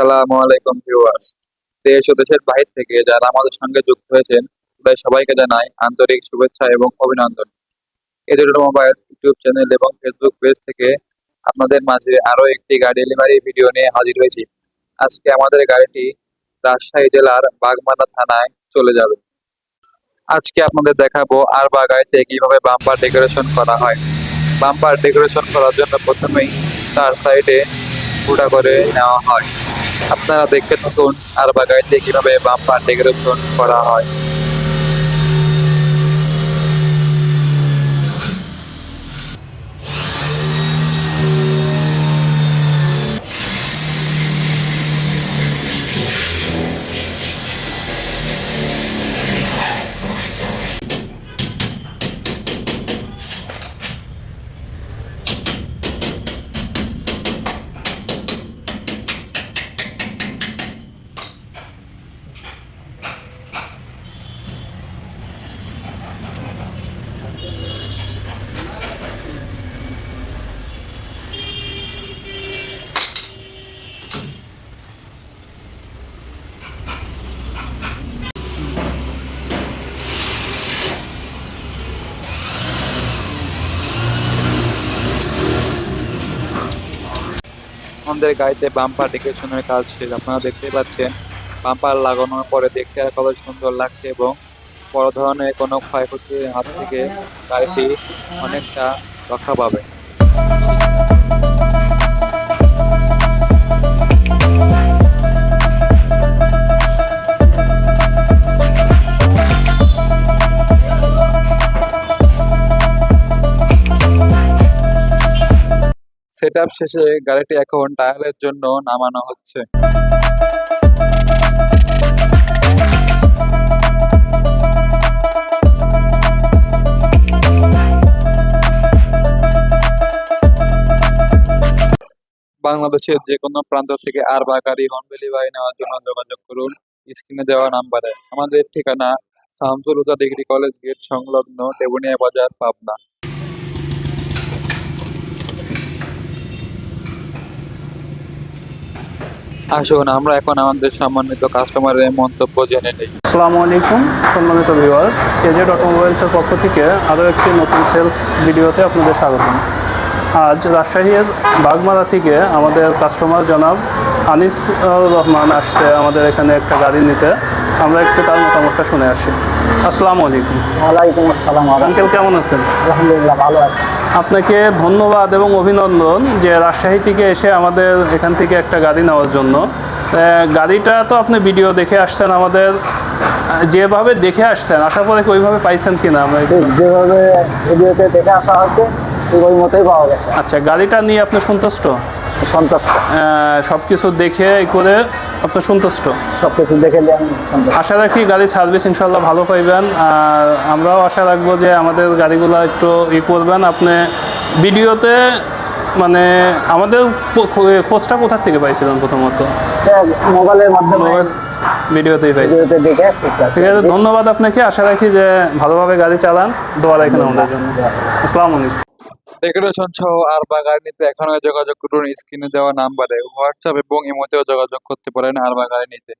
আসসালামু আলাইকুম ভিউয়ার্স। দেশ ও দেশের বাহির থেকে যারা আমাদের সঙ্গে যুক্ত হয়েছেন তাদের সবাইকে জানাই আন্তরিক শুভেচ্ছা এবং অভিনন্দন। এজন্য মোবাইলস ইউটিউব চ্যানেল এবং ফেসবুক পেজ থেকে আপনাদের মাঝে আরও একটি গাড়ি ডেলিভারি ভিডিও নিয়ে হাজির হয়েছি। আজকে আমাদের গাড়িটি রাজশাহী জেলার বাগমারা থানায় চলে যাবে। আজকে আপনাদের দেখাবো আরবা গাড়িতে কীভাবে বাম্পার ডেকোরেশন করা হয়। বাম্পার ডেকোরেশন করার জন্য প্রথমেই চার সাইডে ফুটা করে নেওয়া হয়। আপনারা দেখতে থাকুন আর বাগাইতে কীভাবে বাম্পার ডেকোরেশন করা হয়। আমাদের গাড়িতে বাম্পার ডেকোরেশনের কাজ শেষ। আপনারা দেখতে পাচ্ছেন, বাম্পার লাগানোর পরে দেখতে আর কত সুন্দর লাগছে এবং বড় ধরনের কোনো ক্ষয়ক্ষতির হাত থেকে গাড়িটি অনেকটা রক্ষা পাবে। সেট শেষে গাড়িটি এখন টায়ারের জন্য নামানো হচ্ছে। বাংলাদেশের যে কোনো প্রান্ত থেকে আর বা গাড়ি হোম ডেলিভারি নেওয়ার জন্য যোগাযোগ করুন। স্ক্রিনে দেওয়া নাম্বারে। আমাদের ঠিকানা Shamsul Huda degree college gate সংলগ্ন টেবুনিয়া বাজার, পাবনা। আসুন আমরা এখন আমাদের সম্মানিত কাস্টমারের মন্তব্য জেনে নিই। আসসালামু আলাইকুম, সম্মানিত ভিউয়ার্স এজেড অটোমোবাইলসের পক্ষ থেকে আরও একটি নতুন সেলস ভিডিওতে আপনাদের স্বাগতম আজ রাজশাহীর বাগমারা থেকে আমাদের কাস্টমার জনাব আনিস রহমান আসছে আমাদের এখানে একটা গাড়ি নিতে। আমরা একটু তার মতামতটা শুনে আসি। আসসালামু আলাইকুম। ওয়ালাইকুম আসসালাম আঙ্কেল কেমন আছেন? আলহামদুলিল্লাহ ভালো আছি। আপনাকে ধন্যবাদ এবং অভিনন্দন যে রাজশাহী থেকে এসে আমাদের এখান থেকে একটা গাড়ি নেওয়ার জন্য। গাড়িটা তো আপনি ভিডিও দেখে আসছেন আমাদের যেভাবে দেখে আসছেন আশা করি ওইভাবে পাইছেন কিনা আমরা যেভাবে ভিডিওতে দেখে আসা হয়েছে ওই মতোই পাওয়া গেছে। আচ্ছা গাড়িটা নিয়ে আপনি সন্তুষ্ট? সন্তুষ্ট। সব কিছু দেখে করে আপনি সন্তুষ্ট? সব কিছু দেখে আশা রাখি গাড়ির সার্ভিস ইনশাল্লাহ ভালো পাইবেন। আর আমরাও আশা রাখব যে আমাদের গাড়িগুলো একটু ই করবেন। আপনি ভিডিওতে মানে আমাদের খোঁজটা কোথা থেকে পাইছিলেন প্রথমত? মোবাইলের মাধ্যমে ভিডিওতেই পাইছি। ঠিক আছে। ধন্যবাদ আপনাকে। আশা রাখি যে ভালোভাবে গাড়ি চালান। দোয়া রাখেন আমাদের জন্য। আসসালামু আলাইকুম। ডেকোরেশন সহ আর বা গাড়ি নিতে এখনও যোগাযোগ করুন। স্ক্রিনে দেওয়া নাম্বারে হোয়াটসঅ্যাপ এবং ইমোতেও যোগাযোগ করতে পারেন আর বা গাড়ি নিতে।